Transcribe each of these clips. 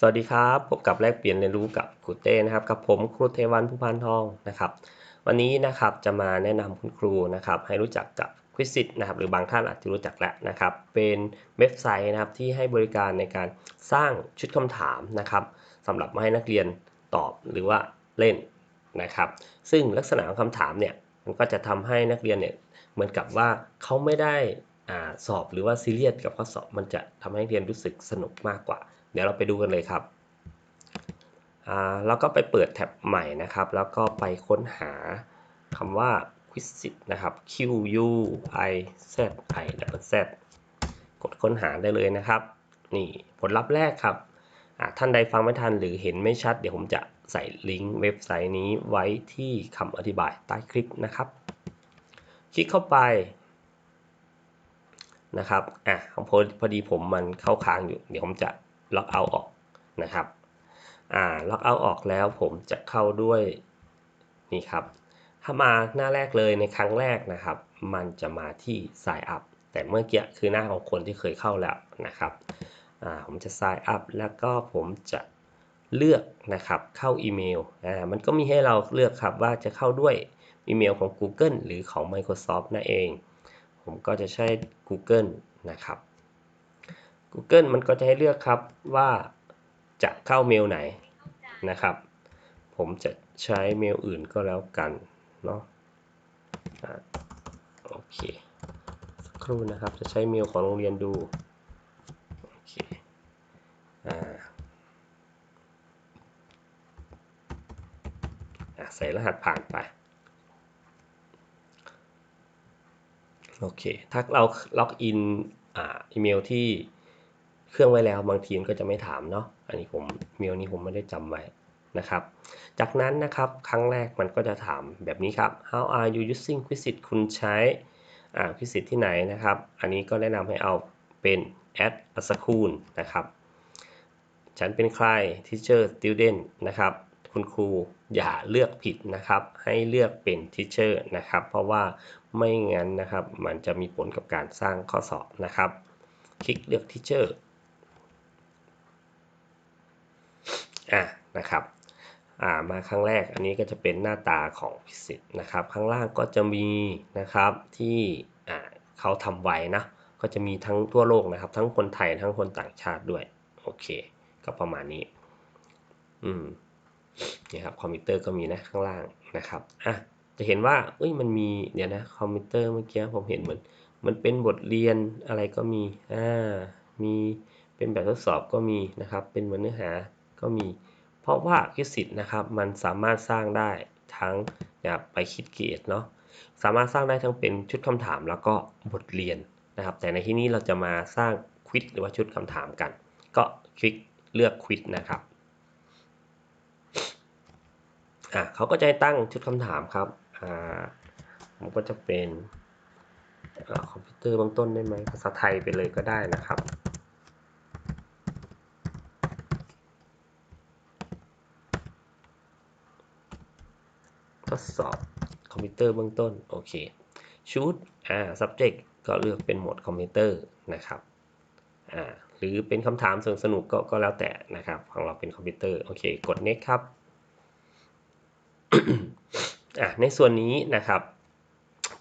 สวัสดีครับพบกับแลกเปลี่ยนเรียนรู้กับครูเต้นะครับกับผมครูเทวันผู้พันทองนะครับ วันนี้นะครับจะมาแนะนำคุณครูนะครับ ให้รู้จักกับควิสิตนะครับ หรือบางท่านอาจจะรู้จักแล้วนะครับ เป็นเว็บไซต์นะครับที่ให้บริการในการสร้างชุดคำถามนะครับสำหรับมาให้นักเรียนตอบหรือว่าเล่นนะครับ ซึ่งลักษณะของคำถามเนี่ยมันก็จะทำให้นักเรียนเนี่ยเหมือนกับว่าเขาไม่ได้อาสอบหรือว่าซีเรียสกับข้อสอบมันจะทำให้นักเรียนรู้สึกสนุกมากกว่า เดี๋ยวเราไปดูกันเลยครับอ่าแล้วก็ไปเปิดแท็บใหม่นะครับ แล้วก็ไปค้นหาคำว่า Quizit นะครับ Q U I Z I double Z กดค้นหาได้เลยนะครับ นี่ผลลัพธ์แรกครับอ่าท่านใดฟังไม่ทันหรือเห็นไม่ชัด เดี๋ยวผมจะใส่ลิงก์เว็บไซต์นี้ไว้ที่คำอธิบายใต้คลิปนะครับ คลิกเข้าไปนะครับ อะของพอดีผมมันเข้าค้างอยู่ เดี๋ยวผมจะ ล็อกเอาออกนะครับอ่าล็อกเอาออกแล้วผมจะเข้าด้วยนี่ครับ ถ้ามาหน้าแรกเลยในครั้งแรกนะครับ มันจะมาที่ sign up แต่เมื่อกี้คือหน้าของคนที่เคยเข้าแล้วนะครับอ่าผมจะ sign up แล้วก็ผมจะเลือกนะครับเข้าอีเมลอ่ามันก็มีให้เราเลือกครับว่าจะเข้าด้วยอีเมลของ Google หรือของ Microsoft นั่นเอง ผมก็จะใช้ Google นะครับ Google มันก็จะให้เลือกครับว่าจะเข้าเมลไหนนะครับ ผมจะใช้เมลอื่นก็แล้วกันเนาะโอเคสักครู่นะครับจะใช้เมลของโรงเรียนดูโอเคอ่าใส่รหัสผ่านไปโอเคถ้าเราล็อกอินอ่าอีเมลที่ เครื่องไว้แล้วบางทีมันก็จะไม่ถามเนาะอันนี้ผมเมลนี้ผมไม่ได้จำไว้นะครับ จากนั้นนะครับครั้งแรกมันก็จะถามแบบนี้ครับ how are you using Quizlet คุณใช้อ่า Quizlet ที่ไหนนะครับ อันนี้ก็แนะนำให้เอาเป็น add a school นะครับ ฉันเป็นใคร teacher student นะครับ คุณครูอย่าเลือกผิดนะครับ ให้เลือกเป็น teacher นะครับ เพราะว่าไม่งั้นนะครับ มันจะมีผลกับการสร้างข้อสอบนะครับ คลิกเลือก teacher อะนะครับอ่ามาครั้งแรกอันนี้ก็จะเป็นหน้าตาของพิสิทธ์นะครับ ข้างล่างก็จะมีนะครับที่อ่าเขาทำไว้นะก็จะมีทั้งทั่วโลกนะครับ ทั้งคนไทยทั้งคนต่างชาติด้วยโอเค ก็ประมาณนี้อืมนี่ครับคอมพิวเตอร์ก็มีนะข้างล่างนะครับอะจะเห็นว่าเอ้ยมันมีเดี๋ยวนะคอมพิวเตอร์เมื่อกี้ผมเห็นเหมือนมันเป็นบทเรียนอะไรก็มีอ่ามีเป็นแบบทดสอบก็มีนะครับ เป็นเหมือนเนื้อหา ก็มี เพราะว่าคิดสิทธ์นะครับ มันสามารถสร้างได้ทั้งอย่าไปคิดเกียรเนาะสามารถสร้างได้ทั้งเป็นชุดคำถามแล้วก็บทเรียนนะครับ แต่ในที่นี้เราจะมาสร้างควิดหรือว่าชุดคำถามกัน ก็คลิกเลือกควิดนะครับอะเขาก็จะให้ตั้งชุดคำถามครับอ่าผมก็จะเป็นคอมพิวเตอร์เบื้องต้นได้ไหมภาษาไทยไปเลยก็ได้นะครับ ทดสอบคอมพิวเตอร์เบื้องต้น โอเคชุดอ่า subject ก็เลือกเป็นโหมดคอมพิวเตอร์นะครับอ่าหรือเป็นคำถามสนุกก็ก็แล้วแต่นะครับของเราเป็นคอมพิวเตอร์โอเค กด next ครับอ่าในส่วนนี้นะครับ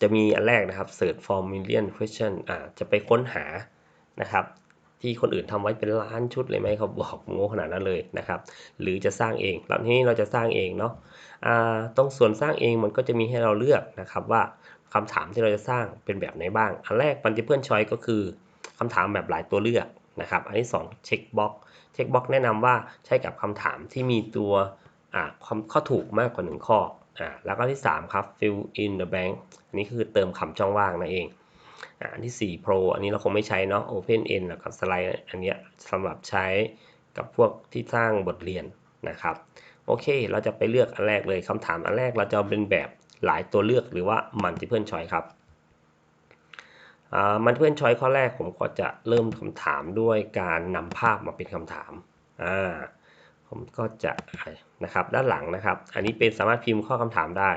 จะมีอันแรกนะครับ search for million question อ่าจะไปค้นหานะครับ ที่คนอื่นทำไว้เป็นล้านชุดเลยไหมเขาบอกโง่ขนาดนั้นเลยนะครับ หรือจะสร้างเองแล้วทีนี้เราจะสร้างเองเนาะตรงส่วนสร้างเองมันก็จะมีให้เราเลือกนะครับว่าคำถามที่เราจะสร้างเป็นแบบไหนบ้าง อันแรก multiple choice ก็คือคำถามแบบหลายตัวเลือกนะครับ อันที่2เช็คบ็อกเช็คบ็อกแนะนำว่าใช้กับคำถามที่มีตัวความข้อถูกมากกว่า 1 ข้ออ่าแล้วก็ที่ 3 ครับ fill in the blank อันนี้คือเติมคำช่องว่างนั่นเอง อันที่ 4 Pro อันนี้เราคงไม่ใช้เนาะ Open End แล้วกับ Slide อันนี้สำหรับใช้กับพวกที่สร้างบทเรียนนะครับ โอเค เราจะไปเลือกอันแรกเลยคำถามอันแรกเราจะเป็นแบบหลายตัวเลือกหรือว่า multiple choice ครับมันเพื่อนช้อยข้อแรกผมก็จะเริ่มคำถามด้วยการนำภาพมาเป็นคำถามอ่าผมก็จะนะครับด้านหลังนะครับ อันนี้เป็นสามารถพิมพ์ข้อคำถามได้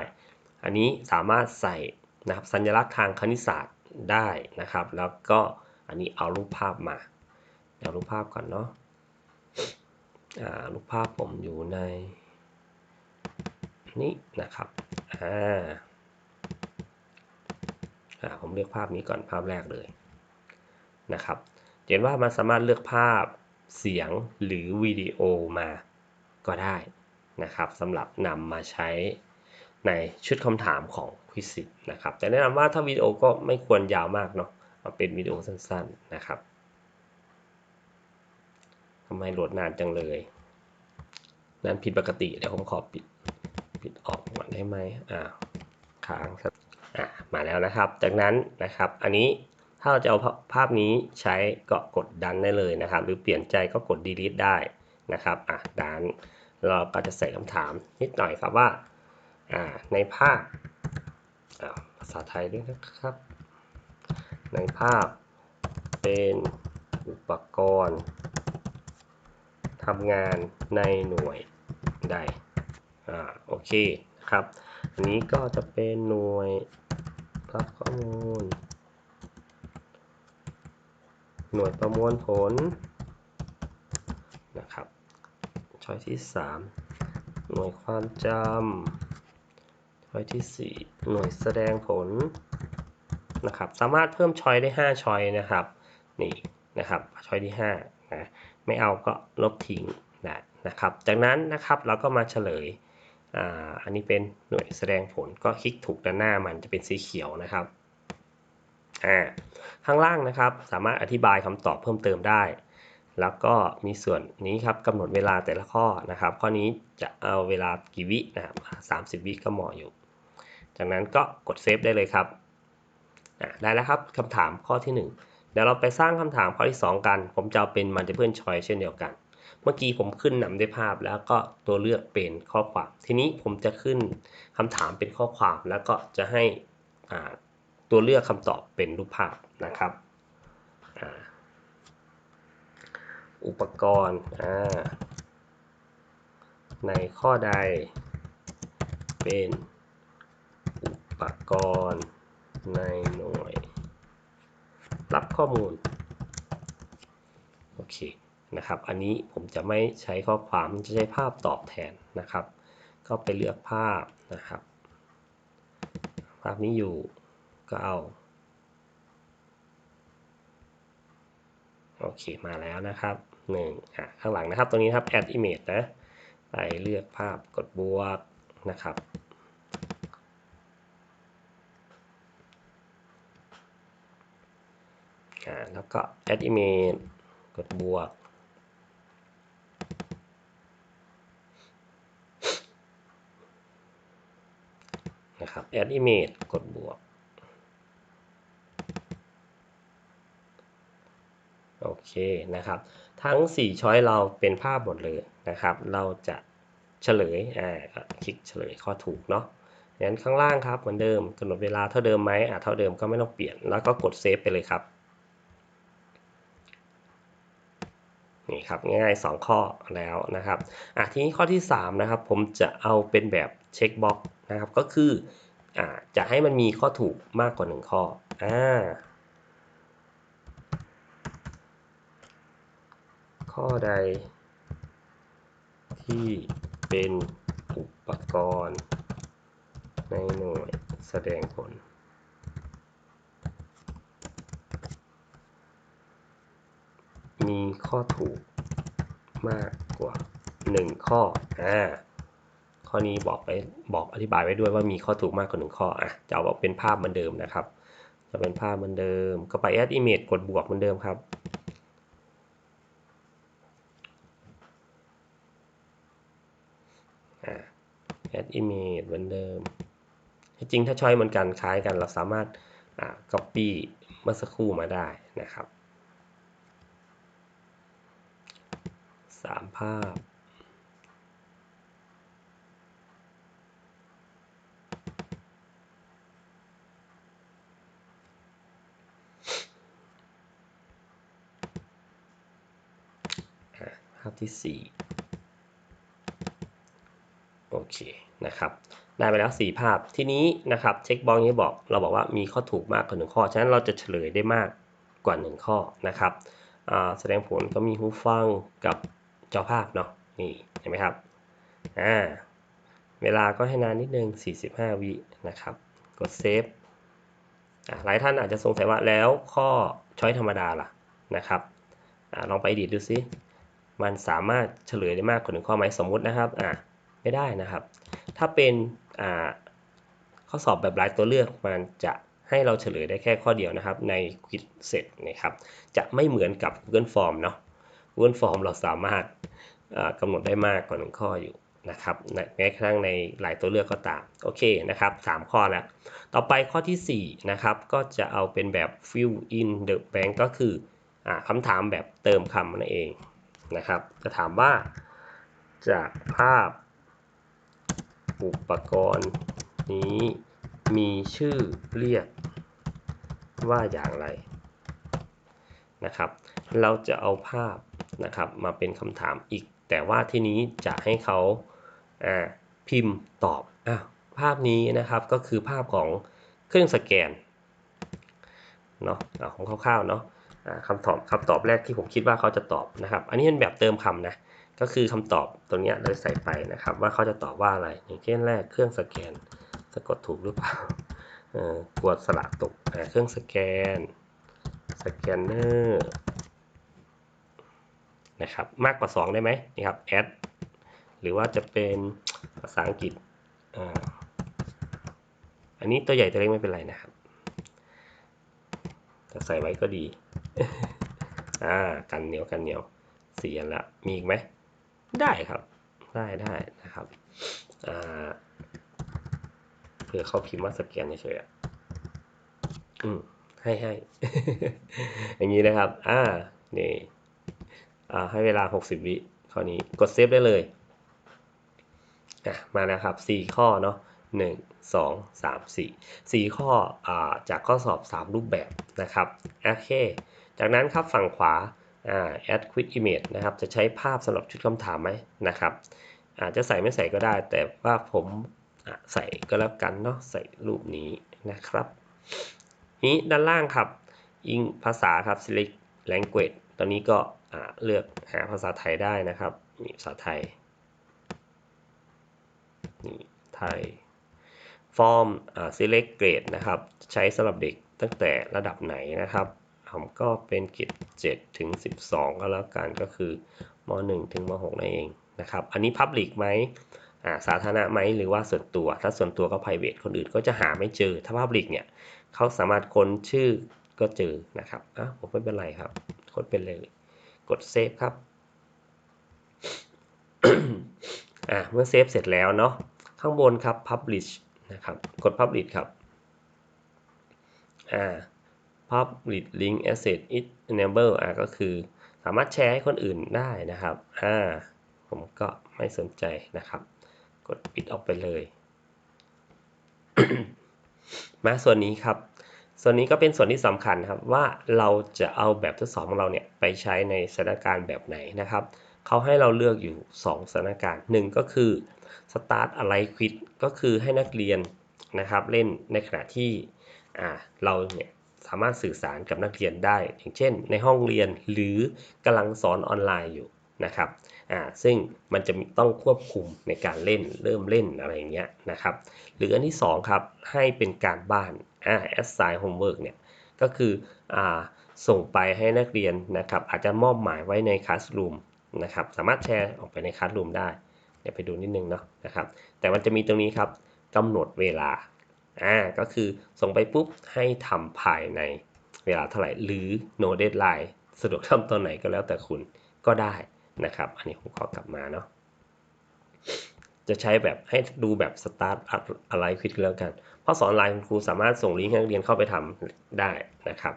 อันนี้สามารถใส่นะครับสัญลักษณ์ทางคณิตศาสตร์ ได้นะครับ แล้วก็อันนี้เอารูปภาพมาเอารูปภาพก่อนเนาะอ่ารูปภาพผมอยู่ในนี่นะครับอ่าอ่าผมเลือกภาพนี้ก่อนภาพแรกเลยนะครับเห็นว่ามันสามารถเลือกภาพเสียงหรือวิดีโอมาก็ได้นะครับสำหรับนำมาใช้ ในชุดคำถามของควิสิตนะครับแต่แนะนำว่าถ้าวิดีโอก็ไม่ควรยาวมากเนาะเอาเป็นวิดีโอสั้นๆนะครับทำไมโหลดนานจังเลยนั้นผิดปกติเดี๋ยวผมขอปิดปิดออกก่อนได้ไหมอ่าค้างครับอ่ามาแล้วนะครับ จากนั้นนะครับอันนี้ถ้าเราจะเอาภาพนี้ใช้ก็กดดันได้เลยนะครับ หรือเปลี่ยนใจก็กด delete ได้นะครับอะดันเราก็จะใส่คำถามนิดหน่อยครับว่าอ่า ในภาพาภาษาไทยด้วยนะครับ ในภาพเป็นอุปกรณ์ทำงานในหน่วยใดอ่าโอเคนะครับ อันนี้ก็จะเป็นหน่วยรับข้อมูล หน่วยประมวลผลนะครับช้อยที่ 3 หน่วยความจำ ช้อยที่ 4 หน่วยแสดงผลนะครับ สามารถเพิ่มช้อยได้ 5ช้อยนะครับ นี่นะครับช้อยที่5นะไม่เอาก็ลบทิ้งได้นะครับ จากนั้นนะครับเราก็มาเฉลยอ่าอันนี้เป็นหน่วยแสดงผลก็คลิกถูกด้านหน้ามันจะเป็นสีเขียวนะครับอ่าข้างล่างนะครับสามารถอธิบายคำตอบเพิ่มเติมได้ แล้วก็มีส่วนนี้ครับกำหนดเวลาแต่ละข้อนะครับ ข้อนี้จะเอาเวลากี่วินะครับ30วิก็เหมาะอยู่ จากนั้นก็กดเซฟได้เลยครับได้แล้วครับคำถามข้อที่ 1 เดี๋ยวเราไปสร้างคำถามข้อที่ 2 กัน ผมจะเอาเป็น multiple choice เช่นเดียวกัน เมื่อกี้ผมขึ้นนำด้วยภาพแล้วก็ตัวเลือกเป็นข้อความ ทีนี้ผมจะขึ้นคำถามเป็นข้อความแล้วก็จะให้อ่าตัวเลือกคำตอบเป็นรูปภาพนะครับอ,อุปกรณ์ในข้อใดเป็น ปกรณ์ในหน่วย รับข้อมูล โอเคนะครับ อันนี้ผมจะไม่ใช้ข้อความจะใช้ภาพตอบแทนนะครับ ก็ไปเลือกภาพนะครับ ภาพนี้อยู่ก็เอาโอเค มาแล้วนะครับหนึ่งอะข้างหลังนะครับ ตรงนี้ครับ add image นะ ไปเลือกภาพกดบวกนะครับ อ่าแล้วก็ add image กดบวก นะครับ add image กดบวก โอเคนะครับ ทั้ง 4 ช้อยเราเป็นภาพหมดเลยนะครับ เราจะเฉลย อ่า คลิกเฉลยข้อถูกเนาะงั้นข้างล่างครับเหมือนเดิมกำหนดเวลาเท่าเดิมไหมอ่าเท่าเดิมก็ไม่ต้องเปลี่ยน แล้วก็กดเซฟไปเลยครับ นี่ครับง่ายๆ2ข้อแล้วนะครับอะทีนี้ข้อที่3นะครับผมจะเอาเป็นแบบเช็คบ็อกนะครับก็คืออ่าจะให้มันมีข้อถูกมากกว่า 1 ข้ออ่าข้อใด ที่เป็นอุปกรณ์ในหน่วยแสดงผล มีข้อถูกมากกว่า 1 ข้ออ่าข้อนี้บอกไปบอกอธิบายไว้ด้วยว่ามีข้อถูกมากกว่า 1 ข้ออะจะเอาเป็นภาพเหมือนเดิมนะครับ จะเป็นภาพเหมือนเดิม ก็ไป add image กดบวกเหมือนเดิมครับอ add image เหมือนเดิม จริงถ้าช้อยเหมือนกันคล้ายกันเราสามารถอ่า copy เมื่อสักครู่มาได้นะครับ สามภาพ ภาพที่ 4 โอเคนะครับได้ไปแล้ว 4 ภาพทีนี้นะครับเช็คบล็อกนี้บอกเราบอกว่ามีข้อถูกมากกว่า1ข้อ ฉะนั้นเราจะเฉลยได้มากกว่า 1 ข้อนะครับแสดงผลก็มีหูฟังกับ จอภาพเนาะนี่เห็นไหมครับอ่าเวลาก็ให้นานนิดนึง 45 วินะครับ กดเซฟหลายท่านอาจจะสงสัยว่าแล้วข้อช้อยธรรมดาล่ะนะครับอลองไปดิดดูซิ มันสามารถเฉลยได้มากกว่าหนึ่งข้อไหมสมมุตินะครับอ่าไม่ได้นะครับ ถ้าเป็นอ่าข้อสอบแบบหลายตัวเลือกมันจะให้เราเฉลยได้แค่ข้อเดียวนะครับ ในควิดเสร็จนะครับ จะไม่เหมือนกับ Google Form เนาะ Google Form เราสามารถอ่ากำหนดได้มากกว่าหนึ่งข้ออยู่นะครับแม้กระทั่งในหลายตัวเลือกก็ตามโอเคนะครับสามข้อแล้ว ต่อไปข้อทีสี่4นะครับก็จะเอาเป็นแบบ fill in the blank ก็คืออคำถามแบบเติมคำนั่นเองนะครับ จะถามว่าจากภาพอุปกรณ์นี้มีชื่อเรียกว่าอย่างไรนะครับ เราจะเอาภาพ นะครับ มาเป็นคำถามอีก แต่ว่าที่นี้จะให้เขาพิมพ์ตอบอะภาพนี้นะครับก็คือภาพของเครื่องสแกนเนาะของคร่าวๆเนาะคำตอบคำตอบแรกที่ผมคิดว่าเขาจะตอบนะครับ อันนี้เป็นแบบเติมคำนะก็คือคำตอบตัวนี้เราใส่ไปนะครับ ว่าเขาจะตอบว่าอะไรอย่างเช่นแรกเครื่องสแกนสะกดถูกหรือเปล่ากวดสระตกเครื่องสแกน สแกนเนอร์ นะครับมากกว่า 2 ได้ไหมนี่ครับ add หรือว่าจะเป็นภาษาอังกฤษอันนี้ตัวใหญ่ตัวเล็กไม่เป็นไรนะครับจะใส่ไว้ก็ดีอ่ากันเหนียวกันเหนียวเสียละมีอีกไหมได้ครับได้ได้นะครับอ่าเผื่อเขาพิมพ์ว่าสแกนเฉยอะอืมให้ให้อย่างนี้นะครับ อ่านี่ อ่าให้เวลา 60 วิข้อนี้กดเซฟได้เลยอะมาแล้วครับ 4 ข้อเนาะ1 2 3 4 4 ข้ออ่าจากข้อสอบ 3 รูปแบบนะครับโอเคจากนั้นครับฝั่งขวาอ่า add quick image นะครับจะใช้ภาพสำหรับชุดคำถามไหมนะครับอาจจะใส่ไม่ใส่ก็ได้ แต่ว่าผมใส่ก็แล้วกันเนาะใส่รูปนี้นะครับนี้ด้านล่างครับ อิงภาษาครับ select language อนนี้ก็เลือกหาภาษาไทยได้นะครับนี่ภาษาไทยนี่ไทย form อ่า select grade นะครับ ใช้สำหรับเด็กตั้งแต่ระดับไหนนะครับผมก็เป็นเกรด7ถึง 12 ก็แล้วกันก็คือม .1 ถึงม .6 นั่นเองนะครับ อันนี้ Public ไหมาสาธารณะไหมหรือว่าส่วนตัว ถ้าส่วนตัวก็ private คนอื่นก็จะหาไม่เจอ ถ้า Public เนี่ยเขาสามารถค้นชื่อก็เจอนะครับอะผมไม่เป็นไรครับ ค้นเป็นเลย กดเซฟครับอ่าเมื่อเซฟเสร็จแล้วเนาะข้างบนครับ publish นะครับ กด publish ครับอ่า public link asset is enable อ่าก็คือสามารถแชร์ให้คนอื่นได้นะครับอ่าผมก็ไม่สนใจนะครับ กดปิดออกไปเลย มาส่วนนี้ครับ ส่วนนี้ก็เป็นส่วนที่สำคัญครับว่าเราจะเอาแบบทดสอบของเราเนี่ยไปใช้ในสถานการณ์แบบไหนนะครับเขาให้เราเลือกอยู่ 2 สถานการณ์หนึ่งก็คือ start อะไร quit ก็คือให้นักเรียนนะครับเล่นในขณะที่เราเนี่ยสามารถสื่อสารกับนักเรียนได้ อย่างเช่น ในห้องเรียนหรือกำลังสอนออนไลน์อยู่นะครับอ่าซึ่งมันจะต้องควบคุมในการเล่นเริ่มเล่นอะไรอย่างเงี้ยนะครับ หรืออันที่2ครับให้เป็นการบ้าน อ่า assign homework เนี่ยก็คืออ่าส่งไปให้นักเรียนนะครับอาจจะมอบหมายไว้ใน classroom นะครับสามารถแชร์ออกไปใน classroom ได้เดี๋ยวไปดูนิดนึงเนาะนะครับแต่มันจะมีตรงนี้ครับกำหนดเวลาอ่าก็คือส่งไปปุ๊บให้ทำภายในเวลาเท่าไหร่ หรือ no deadline สะดวกทำตอนไหนก็แล้วแต่คุณก็ได้นะครับ อันนี้ผมขอกลับมาเนาะ จะใช้แบบให้ดูแบบ start อะไรคิดแล้วกันเพราะสอนไลน์คุณครูสามารถส่งลิงก์ให้นักเรียนเข้าไปทำได้นะครับ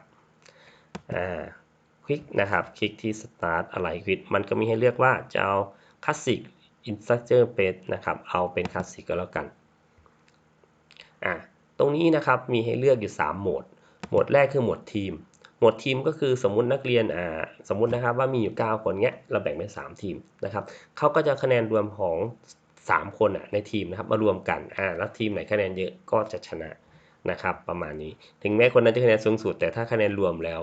อ่าคลิกนะครับคลิกที่ start อะไรคิดมันก็มีให้เลือกว่าจะเอา classic instructor page นะครับเอาเป็น classic ก็แล้วกันอ่าตรงนี้นะครับมีให้เลือกอยู่ 3 โหมด โหมดแรกคือโหมดทีม โหมดทีมก็คือสมมุตินักเรียนอ่าสมมุตินะครับว่ามีอยู่ 9 คนเงี้ยเราแบ่งเป็น 3 ทีมนะครับเขาก็จะคะแนนรวมของ 3 คนอะในทีมนะครับมารวมกันอ่าแล้วทีมไหนคะแนนเยอะก็จะชนะนะครับประมาณนี้ถึงแม้คนนั้นจะคะแนนสูงสุด แต่ถ้าคะแนนรวมแล้ว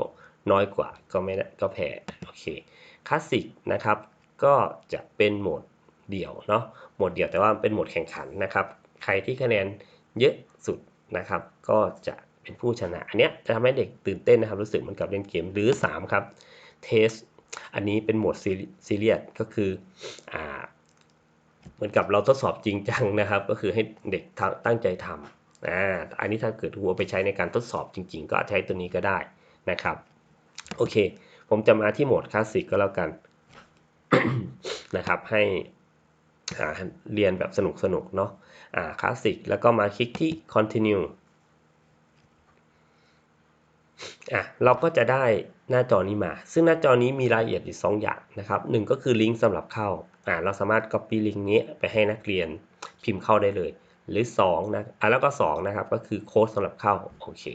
น้อยกว่าก็ไม่ก็แพ้โอเคคลาสสิกนะครับก็จะเป็นโหมดเดี่ยวเนาะโหมดเดี่ยวแต่ว่าเป็นโหมดแข่งขันนะครับ ใครที่คะแนนเยอะสุดนะครับ ก็จะเป็นผู้ชนะ อันเนี้ยจะทำให้เด็กตื่นเต้นนะครับ รู้สึกเหมือนกับเล่นเกมหรือ 3 ครับเทสอันนี้เป็นโหมดซีเรียสก็คืออ่า มือนกับเราทดสอบจริงจังนะครับ ก็คือให้เด็กตั้งใจทำอ่าอันนี้ถ้าเกิดหัวไปใช้ในการทดสอบจริง ๆ ก็ใช้ตัวนี้ก็ได้นะครับ โอเค ผมจะมาที่โหมดคลาสสิกก็แล้วกันนะครับ ให้เรียนแบบสนุกสนุกเนาะอ่าคลาสสิกแล้วก็มาคลิกที่ continue อะเราก็จะได้หน้าจอนี้มา ซึ่งหน้าจอนี้มีรายละเอียดอยู่2อย่างนะครับหนึ่งก็คือลิงก์สำหรับเข้า อ่าเราสามารถ copy ลิงก์นี้ไปให้นักเรียนพิมพ์เข้าได้เลย หรือ2นะอะแล้วก็2นะครับก็คือโค้ดสำหรับเข้าโอเค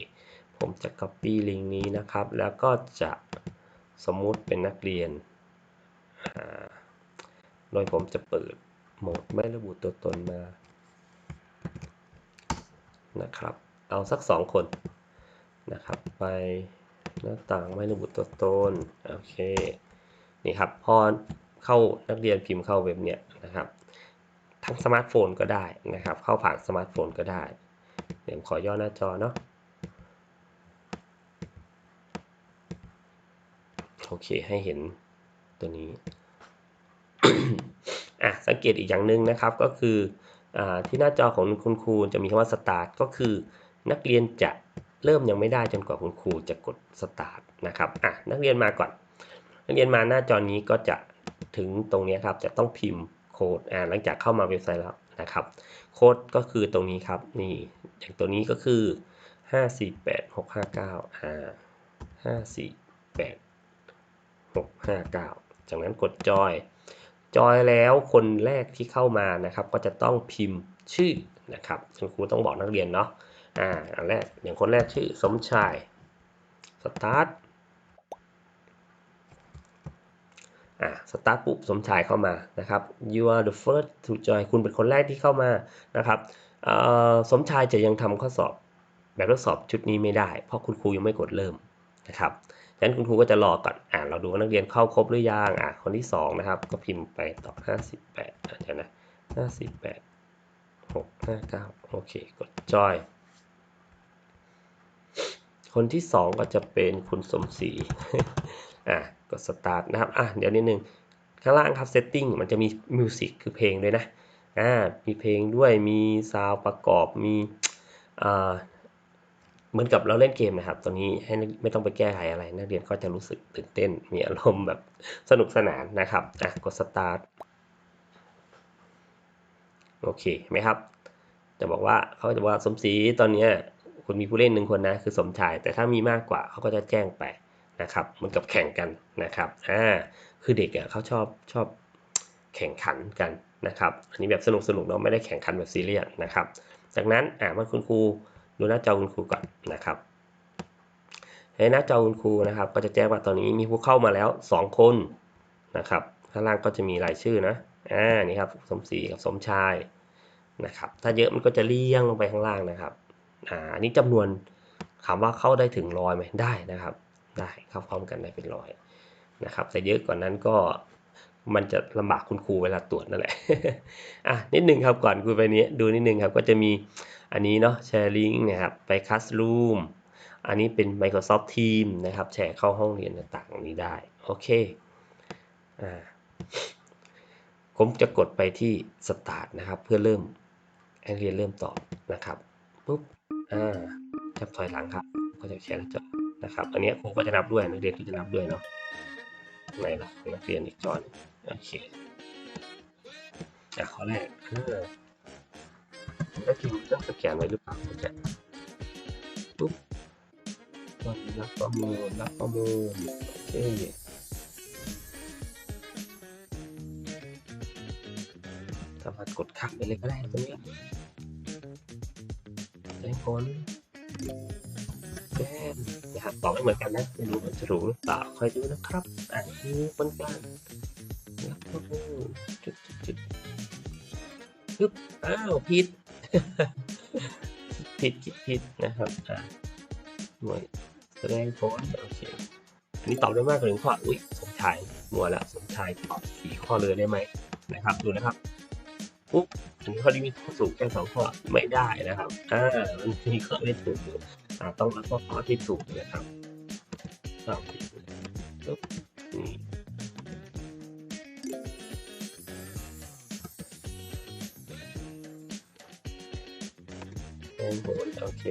ผมจะ copy ลิงก์นี้นะครับ แล้วก็จะสมมุติเป็นนักเรียน โดยผมจะเปิดโหมดไม่ระบุตัวตนมานะครับ เอาสัก 2 คนนะครับ ไปหน้าต่างไม่ระบุตัวตน โอเค นี่ครับพอ เข้านักเรียนพิมพ์เข้าเว็บเนี่ยนะครับทั้งสมาร์ทโฟนก็ได้นะครับ เข้าผ่านสมาร์ทโฟนก็ได้เดี๋ยวขอย่อหน้าจอเนาะโอเคให้เห็นตัวนี้อะสังเกตอีกอย่างหนึ่งนะครับก็คืออที่หน้าจอของคุณครูจะมีคำว่า start ก็คือนักเรียนจะเริ่มยังไม่ได้จนกว่าคุณครูจะกด start นะครับอะนักเรียนมาก่อน นักเรียนมาหน้าจอนี้ก็จะ ถึงตรงนี้ครับจะต้องพิมพ์โค้ดอ่าหลังจากเข้ามาเว็บไซต์แล้วนะครับ โค้ดก็คือตรงนี้ครับนี่อย่างตัวนี้ก็คือ548659อ่า548659จากนั้นกดจอยจอยแล้วคนแรกที่เข้ามานะครับ ก็จะต้องพิมพ์ชื่อนะครับคุณครูต้องบอกนักเรียนเนาะอ่าอันแรกอย่างคนแรกชื่อสมชายสตาร์ท อ่าสตาร์ทปุ๊บสมชายเข้ามานะครับ you are the first to join คุณเป็นคนแรกที่เข้ามานะครับสมชายจะยังทำข้อสอบแบบทดสอบชุดนี้ไม่ได้ เพราะคุณครูยังไม่กดเริ่มนะครับดังนั้นคุณครูก็จะรอก่อนอ่าเราดูว่านักเรียนเข้าครบหรือยังอ่าคนที่ 2 นะครับ ก็พิมพ์ไปต่อ58อ่าเดี๋ยวนะ58 659 โอเค กด join คนที่ 2 ก็จะเป็นคุณสมศรีอะ กด start นะครับอะเดี๋ยวนิดนึงข้างล่างครับ setting มันจะมี music คือเพลงด้วยนะอ่ามีเพลงด้วยมีซาวประกอบมีอ่าเหมือนกับเราเล่นเกมนะครับตรงนี้ให้ไม่ต้องไปแก้ไขอะไร นักเรียนก็จะรู้สึกตื่นเต้น มีอารมณ์แบบสนุกสนานนะครับอะกด start โอเคไหมครับ จะบอกว่าเขาจะบอกว่าสมศรีตอนนี้คุณมีผู้เล่นหนึ่งคนนะ คือสมชาย แต่ถ้ามีมากกว่าเขาก็จะแจ้งไป นะครับเหมือนกับแข่งกันนะครับอ่าคือเด็กอะเขาชอบชอบแข่งขันกันนะครับ อันนี้แบบสนุกสนุกเนาะไม่ได้แข่งขันแบบซีเรียสนะครับ จากนั้นอ่ามื่อคุณครูดูหน้าจอคุณครูก่อนนะครับในหน้าจอคุณครูนะครับ ก็จะแจ้งว่าตอนนี้มีผู้เข้ามาแล้ว 2 คนนะครับข้างล่างก็จะมีรายชื่อนะอ่านี่ครับสมศรีกับสมชายนะครับ ถ้าเยอะมันก็จะเลี่ยงลงไปข้างล่างนะครับอ่าอันนี้จำนวนถามว่าเข้าได้ถึงร้อยไหมได้นะครับ ได้เข้าพร้อมกันได้เป็นร้อยนะครับแต่เยอะกว่านนั้นก็มันจะลำบากคุณครูเวลาตรวจนั่นแหละ อะนิดนึงครับก่อนคุยไปนี้ดูนิดนึงครับก็จะมีอันนี้เนาะแชร์ลิงก์นะครับไปคัสลูมอันนี้เป็น Microsoft Teams นะครับแชร์เข้าห้องเรียนต่างๆนี้ได้ โอเคอ่าผมจะกดไปที่ Start นะครับเพื่อเริ่มให้เรียนเริ่มตอบนะครับปุ๊บอ่าจับถอยหลังครับ ก็จะแชร์จอ นะครับอันนี้ครูก็จะนับด้วยนักเรียนก็จะนับด้วยเนาะไหนล่ะนักเรียนอีกจอนโอเคจากข้อแรกเออแล้วทีมต้องสแกนไว้หรือเปล่าจะปุ๊บรับประมูลรับประมูลโอเคสามารถกดคักไปเลยก็ได้ตรงนี้แจ้งผล แจ้งนะครับตอบไม่เหมือนกันนะไม่รู้มันจะรู้หรือเปล่าคอยดูนะครับอ่าดูบนกลางรับประมูลจุดจุดจุดปึ๊บอ้าวผิดผิดผิดผิดนะครับอ่าหน่วยแสดงผลโอเคอันนี้ตอบได้มากกว่าหนึ่งข้ออุ้ยสมชายมัวแล้วสมชายตอบสี่ข้อเลยได้ไหมนะครับ ดูนะครับปุ๊บอันนี้ข้อที่มีข้อถูกแค่สองข้อไม่ได้นะครับอ่ามันมีข้อไม่ถูกอยู่ อ่าต้องเอาข้อที่ถูกนะครับครับปุ๊บนี่โอ้โหโอเค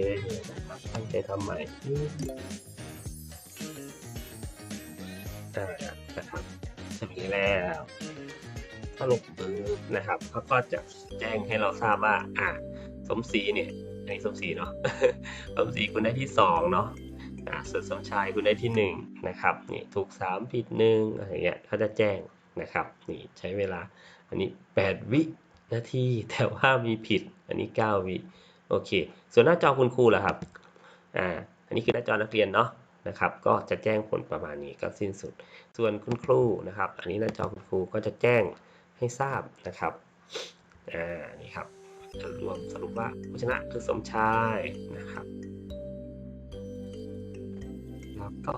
นะครับตั้งใจทำใหม่อ่นะครับจะมีแล้วถ้าลงปืนนะครับเขาก็จะแจ้งให้เราทราบว่าอ่าสมศรีเนี่ย อันนี้สมศรีเนาะสมศรีคุณได้ที่สองเนาะส่วนสมชายคุณได้ที่หนึ่งนะครับนี่ถูกสามผิดหนึ่งอะไรเงี้ยเขาจะแจ้งนะครับนี่ใช้เวลาอันนี้แปดวินาทีแต่ว่ามีผิดอันนี้เก้าวิโอเค ส่วนหน้าจอคุณครูล่ะครับอ่าอันนี้คือหน้าจอนักเรียนเนาะนะครับก็จะแจ้งผลประมาณนี้ก็สิ้นสุด ส่วนคุณครูนะครับ อันนี้หน้าจอคุณครูก็จะแจ้งให้ทราบนะครับอ่านี่ครับ จะรวมสรุปว่าผู้ชนะคือสมชายนะครับ แล้วก็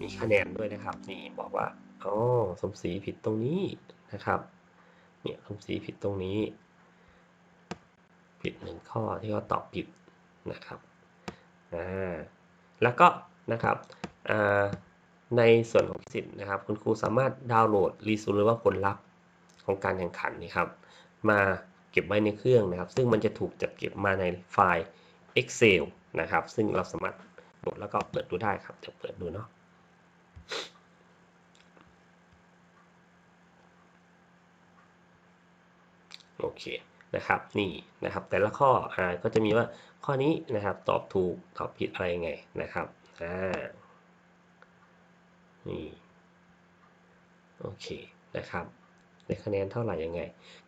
มีคะแนนด้วยนะครับ นี่บอกว่าอ๋อสมศรีผิดตรงนี้นะครับ เนี่ยสมศรีผิดตรงนี้ ผิดหนึ่งข้อที่เขาตอบผิดนะครับอ่าแล้วก็นะครับในส่วนของสิทธิ์นะครับ คุณครูสามารถดาวน์โหลดรีสูหรือว่าผลลัพธ์ของการแข่งขันนี่ครับ มา เก็บไว้ในเครื่องนะครับ ซึ่งมันจะถูกจัดเก็บมาในไฟล์ Excel นะครับ ซึ่งเราสามารถโหลดแล้วก็เปิดดูได้ครับจะเปิดดูเนาะโอเคนะครับนี่นะครับแต่ละข้ออ่าก็จะมีว่าข้อนี้นะครับตอบถูกตอบผิดอะไรไงนะครับอ่านี่โอเคนะครับ ได้คะแนนเท่าไหร่ยังไง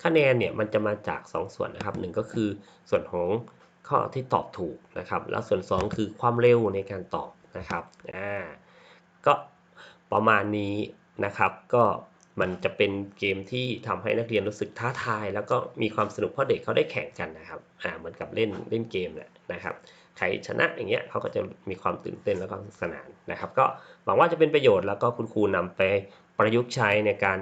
คะแนนเนี่ยมันจะมาจาก 2 ส่วนนะครับหนึ่งก็คือส่วนของข้อที่ตอบถูกนะครับ แล้วส่วน 2 คือความเร็วในการตอบนะครับอ่าก็ประมาณนี้นะครับ ก็มันจะเป็นเกมที่ทำให้นักเรียนรู้สึกท้าทาย แล้วก็มีความสนุกเพราะเด็กเขาได้แข่งกันนะครับอ่าเหมือนกับเล่นเล่นเกมแหละนะครับใครชนะอย่างเงี้ยเขาก็จะมีความตื่นเต้นแล้วก็สนุกสนานนะครับ ก็หวังว่าจะเป็นประโยชน์แล้วก็คุณครูนำไปประยุกต์ใช้ในการ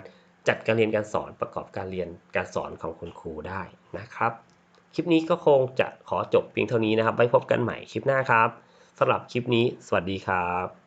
จัดการเรียนการสอนประกอบการเรียนการสอนของคุณครูได้นะครับ คลิปนี้ก็คงจะขอจบเพียงเท่านี้นะครับ ไว้พบกันใหม่คลิปหน้าครับสำหรับคลิปนี้ สวัสดีครับ